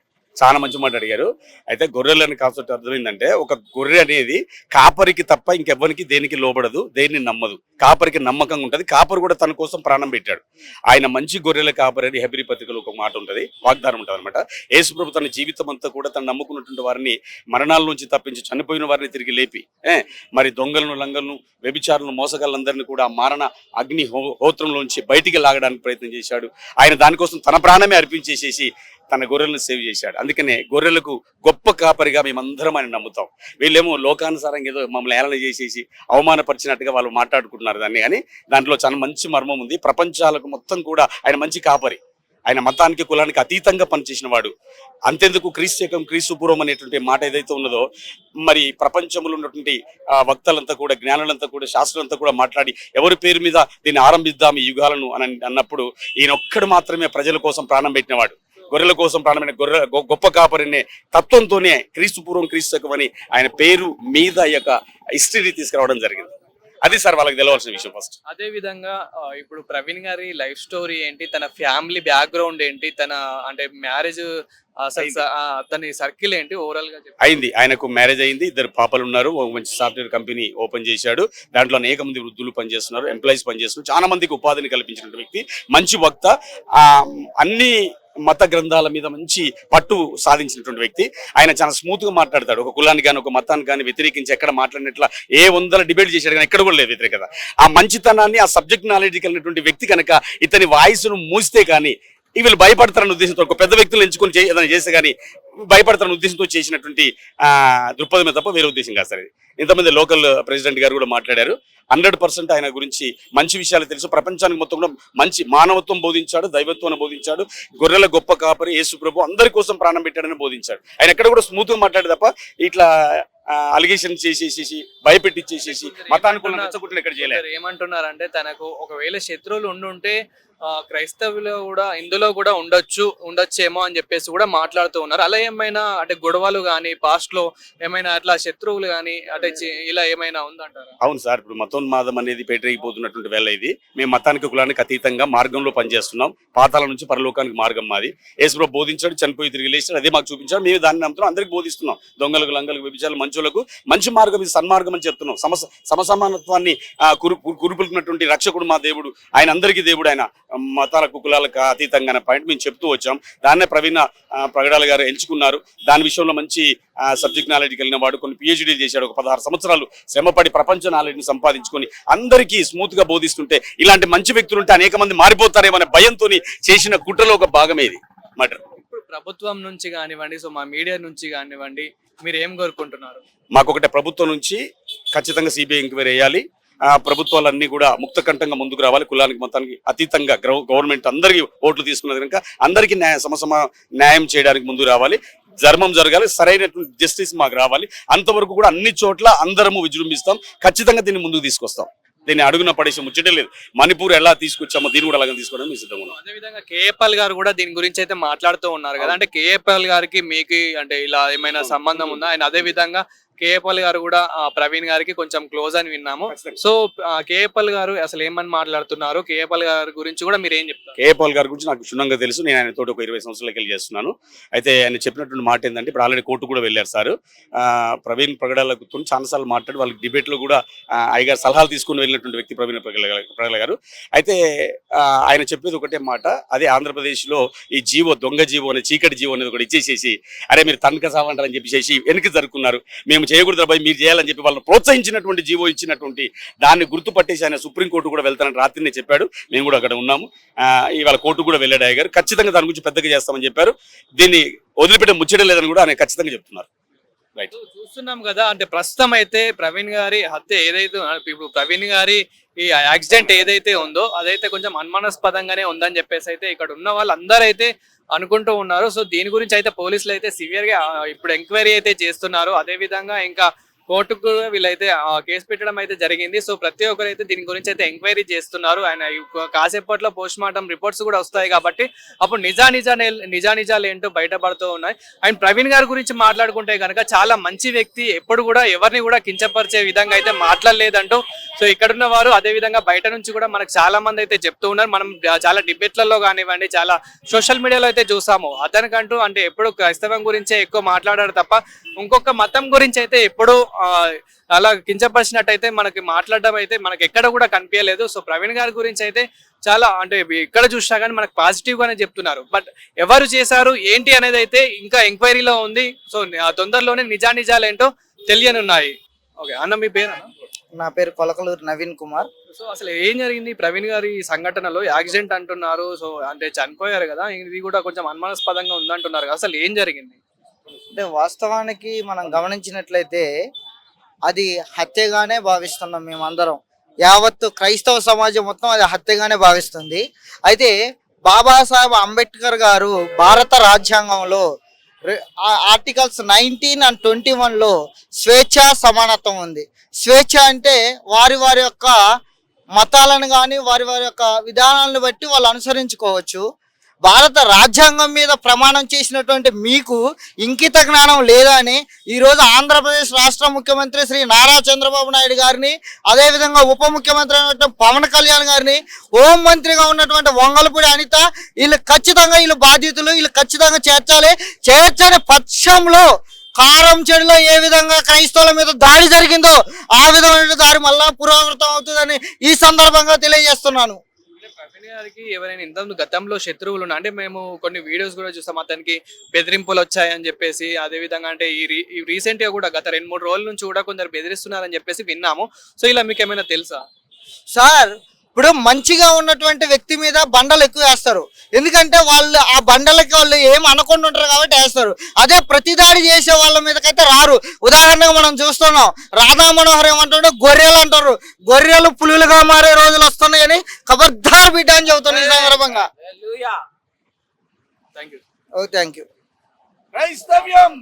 చాలా మంచి మాట అడిగారు. అయితే గొర్రెలని కాన్సెప్ట్ అర్థమైందంటే ఒక గొర్రె అనేది కాపరికి తప్ప ఇంకెవ్వరికి దేనికి లోబడదు దేన్ని నమ్మదు. కాపరికి నమ్మకంగా ఉంటుంది. కాపరు కూడా తన కోసం ప్రాణం పెట్టాడు. ఆయన మంచి గొర్రెల కాపరి అని హెబ్రి పత్రికలో ఒక మాట ఉంటుంది వాగ్దానం ఉంటుంది అనమాట యేసుప్రభు తన జీవితం అంతా కూడా తను నమ్ముకున్నటువంటి వారిని మరణాల నుంచి తప్పించి చనిపోయిన వారిని తిరిగి లేపి మరి దొంగలను లంగలను వ్యభిచారులను మోసగాళ్ళందరినీ కూడా మరణ మారణ అగ్ని హో హోత్రంలోంచి బయటికి లాగడానికి ప్రయత్నం చేశాడు. ఆయన దానికోసం తన ప్రాణమే అర్పించేసేసి తన గొర్రెలను సేవ్ చేశాడు. అందుకనే గొర్రెలకు గొప్ప కాపరిగా మేమందరం ఆయన నమ్ముతాం. వీళ్ళేమో లోకానుసారంగా ఏదో మమ్మల్ని ఏలన చేసేసి అవమానపరిచినట్టుగా వాళ్ళు మాట్లాడుకుంటున్నారు దాన్ని. కానీ దాంట్లో చాలా మంచి మర్మం ఉంది. ప్రపంచాలకు మొత్తం కూడా ఆయన మంచి కాపరి. ఆయన మతానికి కులానికి అతీతంగా పనిచేసిన వాడు. అంతెందుకు క్రీస్తు శకం క్రీస్తు పూర్వం అనేటువంటి మాట ఏదైతే ఉన్నదో మరి ప్రపంచంలో ఉన్నటువంటి ఆ, వక్తలంతా కూడా జ్ఞానులంతా కూడా శాస్త్రులంతా కూడా మాట్లాడి ఎవరి పేరు మీద దీన్ని ఆరంభిద్దాం ఈ యుగాలను అని అన్నప్పుడు ఈయన ఒక్కడు మాత్రమే ప్రజల కోసం ప్రాణం పెట్టినవాడు. గొర్రెల కోసం ప్రాణమైన గొర్రె గొప్ప కాపరినే తత్వంతోనే క్రీస్తు పూర్వం క్రీస్తు శకం అని ఆయన పేరు మీద యొక్క హిస్టరీ తీసుకురావడం జరిగింది. అది సార్ వాళ్ళకి తెలవాల్సిన విషయం ఫస్ట్ అదే విధంగా ఇప్పుడు ప్రవీణ్ గారి లైఫ్ స్టోరీ ఏంటి తన ఫ్యామిలీ బ్యాక్గ్రౌండ్ ఏంటి తన అంటే మ్యారేజ్ అసలు స- ఆ, తన సర్కిల్ ఏంటి ఓవరాల్గా. అయింది. ఆయనకు మ్యారేజ్ అయింది. ఇద్దరు పాపలు ఉన్నారు. ఒక మంచి సాఫ్ట్వేర్ కంపెనీ ఓపెన్ చేశాడు. దాంట్లో అనేక మంది వృద్ధులు పనిచేస్తున్నారు ఎంప్లాయీస్ పనిచేస్తున్నారు. చాలా మందికి ఉపాధిని కల్పించిన వ్యక్తి మంచి వక్త. ఆ, అన్ని మత గ్రంథాల మీద మంచి పట్టు సాధించినటువంటి వ్యక్తి. ఆయన చాలా స్మూత్గా మాట్లాడతాడు. ఒక కులాన్ని కానీ ఒక మతాన్ని కానీ వ్యతిరేకించి ఎక్కడ మాట్లాడినట్ల ఏ వందల డిబేట్ చేశాడు కానీ ఎక్కడ కూడా లేదు వ్యతిరేకత. ఆ మంచితనాన్ని ఆ సబ్జెక్ట్ నాలెడ్జ్ కలిగినటువంటి వ్యక్తి కనుక ఇతని వాయిస్ను మూస్తే కానీ వీళ్ళు భయపడతారన్న ఉద్దేశంతో ఒక పెద్ద వ్యక్తులు ఎంచుకొని ఏదైనా చేస్తే కానీ భయపడతారన్న ఉద్దేశంతో చేసినటువంటి దృక్పథమే తప్ప వేరే ఉద్దేశం కాదు సార్ ఇంతమంది లోకల్ ప్రెసిడెంట్ గారు కూడా మాట్లాడారు. హండ్రెడ్ పర్సెంట్ ఆయన గురించి మంచి విషయాలు తెలుసు. ప్రపంచానికి మొత్తం కూడా మంచి మానవత్వం బోధించాడు దైవత్వాన్ని బోధించాడు. గొర్రెల గొప్ప కాపరి యేసు ప్రభు అందరి కోసం ప్రాణం పెట్టాడని బోధించాడు. ఆయన ఎక్కడ కూడా స్మూత్ మాట్లాడే తప్ప ఇట్లా అలిగేషన్ చేసేసేసి భయపెట్టించేసేసి మతానుకూలంగా రెచ్చగొట్టుడు ఇక్కడ చేయలేదు ఏమంటున్నారంటే తనకు ఒకవేళ శత్రువులు ఉండుంటే క్రైస్తవులు కూడా ఇందులో కూడా ఉండొచ్చు ఉండొచ్చేమో అని చెప్పేసి కూడా మాట్లాడుతూ ఉన్నారు. అలా ఏమైనా అంటే గొడవలు కానీ పాస్ట్లో ఏమైనా అట్లా శత్రువులు కానీ అంటే ఇలా ఏమైనా ఉందంటారు? అవును సార్ ఇప్పుడు మతోన్మాదం అనేది పేటరైపోతున్నటువంటి వేళ ఇది. మేము మతానికి కులానికి అతీతంగా మార్గంలో పనిచేస్తున్నాం. పాతాల నుంచి పరలోకానికి మార్గం మాది. యేసుప్రభు బోధించాడు చనిపోయి తిరిగి లేచాడు. అదే మాకు చూపించాడు. మేము దాన్ని నమ్ముతున్నాం. అందరికి బోధిస్తున్నాం. దొంగలకు లంగలకు విభజాలు మంచులకు మంచి మార్గం ఇది సన్మార్గం అని చెప్తున్నాం. సమ సమసమానత్వాన్ని కురు కురుపులుకున్నటువంటి రక్షకుడు మా దేవుడు. ఆయన అందరికీ దేవుడు ఆయన. మతాలకు కులాలకు అతీతంగా అనే పాయింట్ మేము చెప్తూ వచ్చాం. దాన్నే ప్రవీణ ప్రగడాల గారు ఎంచుకున్నారు. దాని విషయంలో మంచి సబ్జెక్ట్ నాలెడ్జ్ కలిగిన వాడు కొన్ని పిహెచ్డీలు చేశాడు. ఒక పదహారు సంవత్సరాలు శ్రమపడి ప్రపంచ నాలెడ్జ్ని సంపాదించుకొని అందరికీ స్మూత్గా బోధిస్తుంటే ఇలాంటి మంచి వ్యక్తులు ఉంటే అనేక మంది మారిపోతారేమో అనే భయంతో చేసిన కుట్రలో ఒక భాగమే ఇది మటర్ ఇప్పుడు ప్రభుత్వం నుంచి కానివ్వండి సో మా మీడియా నుంచి కానివ్వండి మీరు ఏం కోరుకుంటున్నారు? మాకొకటి ప్రభుత్వం నుంచి ఖచ్చితంగా సిబిఐ ఎంక్వైరీ వేయాలి. ప్రభుత్వాలన్నీ కూడా ముక్తకంఠంగా ముందుకు రావాలి. కులానికి మొత్తానికి అతీతంగా గవర్నమెంట్ అందరికీ ఓట్లు తీసుకున్నది కనుక అందరికీ న్యాయ సమసమ న్యాయం చేయడానికి ముందు రావాలి. ధర్మం జరగాలి. సరైనటువంటి జస్టిస్ మాకు రావాలి. అంతవరకు కూడా అన్ని చోట్ల అందరము విజృంభిస్తాం. ఖచ్చితంగా దీన్ని ముందుకు తీసుకొస్తాం. దీన్ని అడుగున పడేసి ముచ్చటే లేదు. మణిపూర్ ఎలా తీసుకొచ్చామో దీన్ని కూడా అలాగే తీసుకోవడం మేము సిద్ధంగా ఉన్నాం. అదే విధంగా కేఏపాల్ గారు కూడా దీని గురించి అయితే మాట్లాడుతూ ఉన్నారు కదా. అంటే కేఏపాల్ గారికి మీకు అంటే ఇలా ఏమైనా సంబంధం ఉందా? ఆయన అదే విధంగా కేఏపాల్ గారు కూడా ప్రవీణ్ గారికి కొంచెం క్లోజ్ అని విన్నాము. సో కేఏపాల్ గారు అసలు ఏమని మాట్లాడుతున్నారు? కేఏపాల్ గారి గురించి కూడా మీరు ఏం చెప్తారు? కే పాల్ గారి గురించి నాకు క్షుణ్ణంగా తెలుసు. నేను ఆయన తోటి ఒక ఇరవై సంవత్సరాలకి వెళ్ళి చేస్తున్నాను. అయితే ఆయన చెప్పినటువంటి మాట ఏంటంటే ఇప్పుడు ఆల్రెడీ కోర్టు కూడా వెళ్ళారు సార్. ఆ, ప్రవీణ్ ప్రగడాలకు చాలాసార్లు మాట్లాడి వాళ్ళకి debate లో కూడా అయ్యగారు సలహాలు తీసుకుని వెళ్ళినటువంటి వ్యక్తి ప్రవీణ్ ప్రగడ గారు అయితే ఆయన చెప్పేది ఒకటే మాట. అదే ఆంధ్రప్రదేశ్లో ఈ జీవో దొంగ జీవో అనే చీకటి జీవో అనేది ఒకటి ఇచ్చేసేసి అరే మీరు తనక సావంటారని చెప్పేసి వెనక్కి జరుపుకున్నారు మేము చేయకూడదు అబ్బాయి మీరు చేయాలని చెప్పి వాళ్ళని ప్రోత్సహించినటువంటి జీవో ఇచ్చినటువంటి దాన్ని గుర్తుపట్టేసి ఆయన సుప్రీంకోర్టు కూడా వెళ్తానని రాత్రినే చెప్పాడు. మేము కూడా అక్కడ ఉన్నాము. ఆ, ఇవాళ కోర్టు కూడా వెళ్ళాడు అయ్య గారు. ఖచ్చితంగా దాని గురించి పెద్దగా చేస్తామని చెప్పారు. దీన్ని వదిలిపెట్టే ముచ్చడం లేదని కూడా ఆయన ఖచ్చితంగా చెప్తున్నారు. రైట్ చూస్తున్నాం కదా అంటే ప్రస్తుతం అయితే ప్రవీణ్ గారి హత్య ఏదైతే ఇప్పుడు ప్రవీణ్ గారి ఈ యాక్సిడెంట్ ఏదైతే ఉందో అదైతే కొంచెం అనుమానాస్పదంగానే ఉందని చెప్పేసి అయితే ఇక్కడ ఉన్న వాళ్ళందరూ అయితే అనుకుంటూ ఉన్నారు. సో దీని గురించి అయితే పోలీసులు అయితే సివియర్గా ఇప్పుడు ఎంక్వైరీ అయితే చేస్తున్నారు. అదే విధంగా ఇంకా కోర్టుకు కూడా వీళ్ళైతే కేసు పెట్టడం అయితే జరిగింది. సో ప్రతి ఒక్కరు అయితే దీని గురించి అయితే ఎంక్వైరీ చేస్తున్నారు. ఆయన కాసేపట్లో పోస్ట్ మార్టం రిపోర్ట్స్ కూడా వస్తాయి కాబట్టి అప్పుడు నిజా నిజా నిజా నిజాలు ఏంటో బయటపడుతూ ఉన్నాయి. అండ్ ప్రవీణ్ గారి గురించి మాట్లాడుకుంటే కనుక చాలా మంచి వ్యక్తి ఎప్పుడు కూడా ఎవరిని కూడా కించపరిచే విధంగా అయితే మాట్లాడలేదంటూ. సో ఇక్కడున్న వారు అదే విధంగా బయట నుంచి కూడా మనకు చాలా మంది అయితే చెప్తూ ఉన్నారు. మనం చాలా డిబేట్లలో కానివ్వండి చాలా సోషల్ మీడియాలో అయితే చూసాము. అతనికంటూ అంటే ఎప్పుడు క్రైస్తవం గురించే ఎక్కువ మాట్లాడారు తప్ప ఇంకొక మతం గురించి అయితే ఎప్పుడు అలా కించపరిచినట్టయితే మనకి మాట్లాడడం అయితే మనకి ఎక్కడ కూడా కనిపించలేదు. సో ప్రవీణ్ గారి గురించి అయితే చాలా అంటే ఎక్కడ చూసినా కానీ మనకు పాజిటివ్ గానే చెప్తున్నారు. బట్ ఎవరు చేశారు ఏంటి అనేది అయితే ఇంకా ఎంక్వైరీలో ఉంది. సో ఆ తొందరలోనే నిజా నిజాలు ఏంటో తెలియనున్నాయి. ఓకే అన్న మీ పేరు? నా పేరు కొలకలూరు నవీన్ కుమార్. సో అసలు ఏం జరిగింది? ప్రవీణ్ గారి సంఘటనలో యాక్సిడెంట్ అంటున్నారు. సో అంటే చనిపోయారు కదా ఇది కూడా కొంచెం అనుమానాస్పదంగా ఉందంటున్నారు. అసలు ఏం జరిగింది? అంటే వాస్తవానికి మనం గమనించినట్లయితే అది హత్యగానే భావిస్తున్నాం మేమందరం. యావత్తు క్రైస్తవ సమాజం మొత్తం అది హత్యగానే భావిస్తుంది. అయితే బాబాసాహెబ్ అంబేద్కర్ గారు భారత రాజ్యాంగంలో ఆర్టికల్స్ నైన్టీన్ అండ్ ట్వంటీ వన్లో స్వేచ్ఛ సమానత్వం ఉంది. స్వేచ్ఛ అంటే వారి వారి యొక్క మతాలను కానీ వారి వారి యొక్క విధానాలను బట్టి వాళ్ళు అనుసరించుకోవచ్చు. భారత రాజ్యాంగం మీద ప్రమాణం చేసినటువంటి మీకు ఇంకిత జ్ఞానం లేదా అని ఈరోజు ఆంధ్రప్రదేశ్ రాష్ట్ర ముఖ్యమంత్రి శ్రీ నారా చంద్రబాబు నాయుడు గారిని అదేవిధంగా ఉప ముఖ్యమంత్రి అయినటువంటి పవన్ కళ్యాణ్ గారిని హోం మంత్రిగా ఉన్నటువంటి వంగలపూడి అనిత వీళ్ళు ఖచ్చితంగా వీళ్ళు బాధితులు వీళ్ళు ఖచ్చితంగా చేర్చాలి. చేర్చని పక్షంలో కారం చెడులో ఏ విధంగా క్రైస్తవుల మీద దాడి జరిగిందో ఆ విధమైన దారి మళ్ళా పురావృతం అవుతుందని ఈ సందర్భంగా తెలియజేస్తున్నాను. గారికి ఎవరైనా ఇంత గతంలో శత్రువులు ఉన్నా అంటే మేము కొన్ని వీడియోస్ కూడా చూస్తాం అతనికి బెదిరింపులు వచ్చాయని చెప్పేసి అదే విధంగా అంటే ఈ రీ- ఈ రీసెంట్గా కూడా గత రెండు మూడు రోజుల నుంచి కూడా కొందరు బెదిరిస్తున్నారని చెప్పేసి విన్నాము. సో ఇలా మీకు ఏమైనా తెలుసా? సార్ ఇప్పుడు మంచిగా ఉన్నటువంటి వ్యక్తి మీద బండలు ఎక్కువ వేస్తారు. ఎందుకంటే వాళ్ళు ఆ బండలకి వాళ్ళు ఏం అనకుండా ఉంటారు కాబట్టి వేస్తారు. అదే ప్రతిదాడి చేసే వాళ్ళ మీదకైతే రారు. ఉదాహరణగా మనం చూస్తున్నాం రాధా మనోహర్ ఏమంటాడు? గొర్రెలు అంటారు. గొర్రెలు పులులుగా మారే రోజులు వస్తున్నాయని ఖబర్దార్ బిడ్డ అని చెబుతున్నాను ఈ సందర్భంగా. Thank you oh thank you క్రైస్తవ్యం.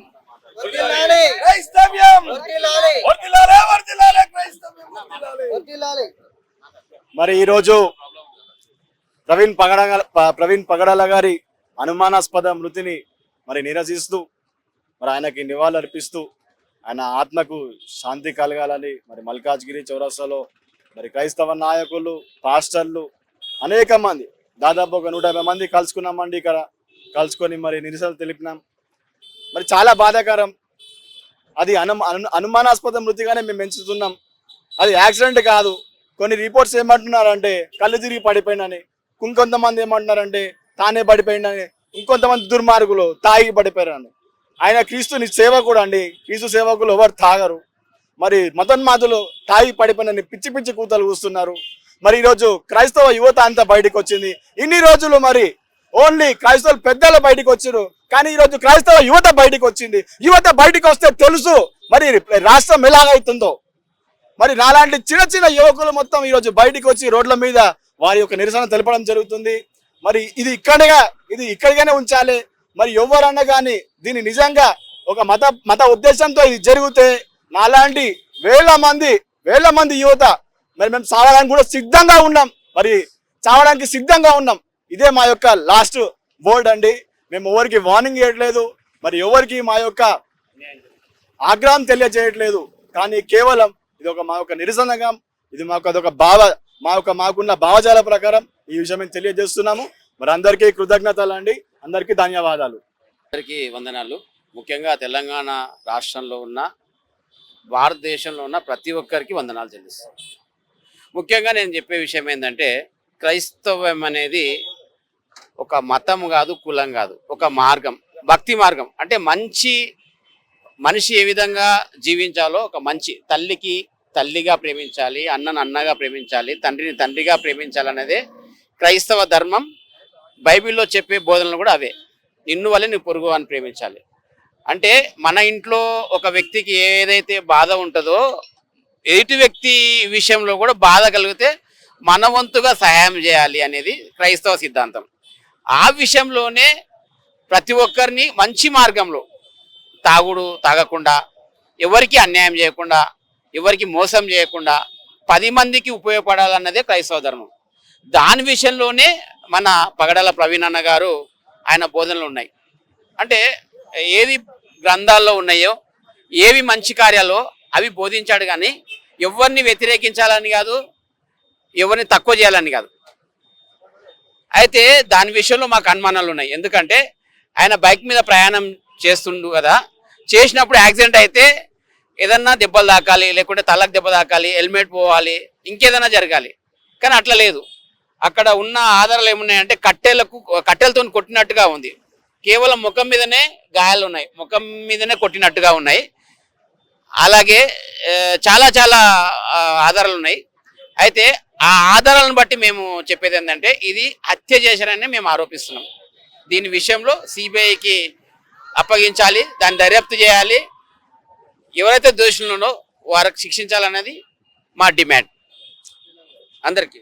మరి ఈరోజు ప్రవీణ్ పగడాల ప్రవీణ్ పగడాల గారి అనుమానాస్పద మృతిని మరి నిరసిస్తూ మరి ఆయనకి నివాళులు అర్పిస్తూ ఆయన ఆత్మకు శాంతి కలగాలని మరి మల్కాజ్గిరి చౌరస్తాలో మరి క్రైస్తవ నాయకులు పాస్టర్లు అనేక మంది దాదాపు ఒక నూట యాభై మంది కలుసుకున్నామండి ఇక్కడ. కలుసుకొని మరి నిరసన తెలిపినాం. మరి చాలా బాధాకరం. అది అను అను- అనుమానాస్పద మృతిగానే మేము పెంచుతున్నాం అది యాక్సిడెంట్ కాదు. కొన్ని రిపోర్ట్స్ ఏమంటున్నారంటే కళ్ళు తిరిగి పడిపోయినని ఇంకొంతమంది ఏమంటున్నారంటే తానే పడిపోయిందని ఇంకొంతమంది దుర్మార్గులు తాగి పడిపోయారని ఆయన క్రీస్తుని సేవకుడు అండి. క్రీస్తు సేవకులు ఎవరు తాగరు. మరి మతోన్మాదులు తాగి పడిపోయినని పిచ్చి పిచ్చి కూతలు కూస్తున్నారు. మరి ఈరోజు క్రైస్తవ యువత అంతా బయటకు వచ్చింది. ఇన్ని రోజులు మరి ఓన్లీ క్రైస్తవులు పెద్దలు బయటకు వచ్చారు కానీ ఈరోజు క్రైస్తవ యువత బయటకు వచ్చింది. యువత బయటకు వస్తే తెలుసు మరి రాష్ట్రం ఎలాగైతుందో. మరి నాలాంటి చిన్న చిన్న యువకులు మొత్తం ఈరోజు బయటికి వచ్చి రోడ్ల మీద వారి యొక్క నిరసన తెలపడం జరుగుతుంది. మరి ఇది ఇక్కడగా ఇది ఇక్కడిగానే ఉంచాలి. మరి ఎవరన్నా కానీ దీన్ని నిజంగా ఒక మత మత ఉద్దేశంతో ఇది జరిగితే నాలాంటి వేల మంది వేల మంది యువత మరి మేము చావడానికి కూడా సిద్ధంగా ఉన్నాం. మరి చావడానికి సిద్ధంగా ఉన్నాం. ఇదే మా యొక్క లాస్ట్ వర్డ్ అండి. మేము ఎవరికి వార్నింగ్ ఇవ్వట్లేదు మరి ఎవరికి మా యొక్క ఆగ్రహం తెలియజేయట్లేదు. కానీ కేవలం ఇది ఒక మా యొక్క నిరసనగా ఇది మాకు అదొక భావ మా యొక్క మాకున్న భావజాల ప్రకారం ఈ విషయం మేము తెలియజేస్తున్నాము. మరి అందరికీ కృతజ్ఞతలు అండి. అందరికీ ధన్యవాదాలు. అందరికీ వందనాలు. ముఖ్యంగా తెలంగాణ రాష్ట్రంలో ఉన్న భారతదేశంలో ఉన్న ప్రతి ఒక్కరికి వందనాలు చెల్లిస్తాను ముఖ్యంగా నేను చెప్పే విషయం ఏంటంటే క్రైస్తవం అనేది ఒక మతం కాదు కులం కాదు ఒక మార్గం భక్తి మార్గం. అంటే మంచి మనిషి ఏ విధంగా జీవించాలో ఒక మంచి తల్లికి తల్లిగా ప్రేమించాలి అన్నను అన్నగా ప్రేమించాలి తండ్రిని తండ్రిగా ప్రేమించాలనేదే క్రైస్తవ ధర్మం. బైబిల్లో చెప్పే బోధనలు కూడా అవే. నిన్ను వల్ల నీ పొరుగు అని ప్రేమించాలి. అంటే మన ఇంట్లో ఒక వ్యక్తికి ఏదైతే బాధ ఉంటుందో ఎదుటి వ్యక్తి విషయంలో కూడా బాధ కలిగితే మన వంతుగా సహాయం చేయాలి అనేది క్రైస్తవ సిద్ధాంతం. ఆ విషయంలోనే ప్రతి ఒక్కరిని మంచి మార్గంలో తాగుడు తాగకుండా ఎవరికి అన్యాయం చేయకుండా ఎవరికి మోసం చేయకుండా పది మందికి ఉపయోగపడాలన్నదే క్రైస్తవ ధర్మం. దాని విషయంలోనే మన పగడల ప్రవీణ్ అన్న గారు ఆయన బోధనలు ఉన్నాయి. అంటే ఏది గ్రంథాల్లో ఉన్నాయో ఏవి మంచి కార్యాలో అవి బోధించాడు కానీ ఎవరిని వ్యతిరేకించాలని కాదు ఎవరిని తక్కువ చేయాలని కాదు. అయితే దాని విషయంలో మాకు అనుమానాలు ఉన్నాయి. ఎందుకంటే ఆయన బైక్ మీద ప్రయాణం చేస్తుండు కదా చేసినప్పుడు యాక్సిడెంట్ అయితే ఏదన్నా దెబ్బలు తాకాలి లేకుంటే తలకు దెబ్బ తాకాలి హెల్మెట్ పోవాలి ఇంకేదైనా జరగాలి. కానీ అట్లా లేదు. అక్కడ ఉన్న ఆధారాలు ఏమున్నాయంటే కట్టెలకు కట్టెలతో కొట్టినట్టుగా ఉంది. కేవలం ముఖం మీదనే గాయాలు ఉన్నాయి. ముఖం మీదనే కొట్టినట్టుగా ఉన్నాయి. అలాగే చాలా చాలా ఆధారాలు ఉన్నాయి. అయితే ఆ ఆధారాలను బట్టి మేము చెప్పేది ఏంటంటే ఇది హత్య చేశారని మేము ఆరోపిస్తున్నాం. దీని విషయంలో సిబిఐకి అప్పగించాలి దాన్ని దర్యాప్తు చేయాలి ఎవరైతే దోషులున్నారో వారికి శిక్షించాలన్నది మా డిమాండ్. అందరికీ.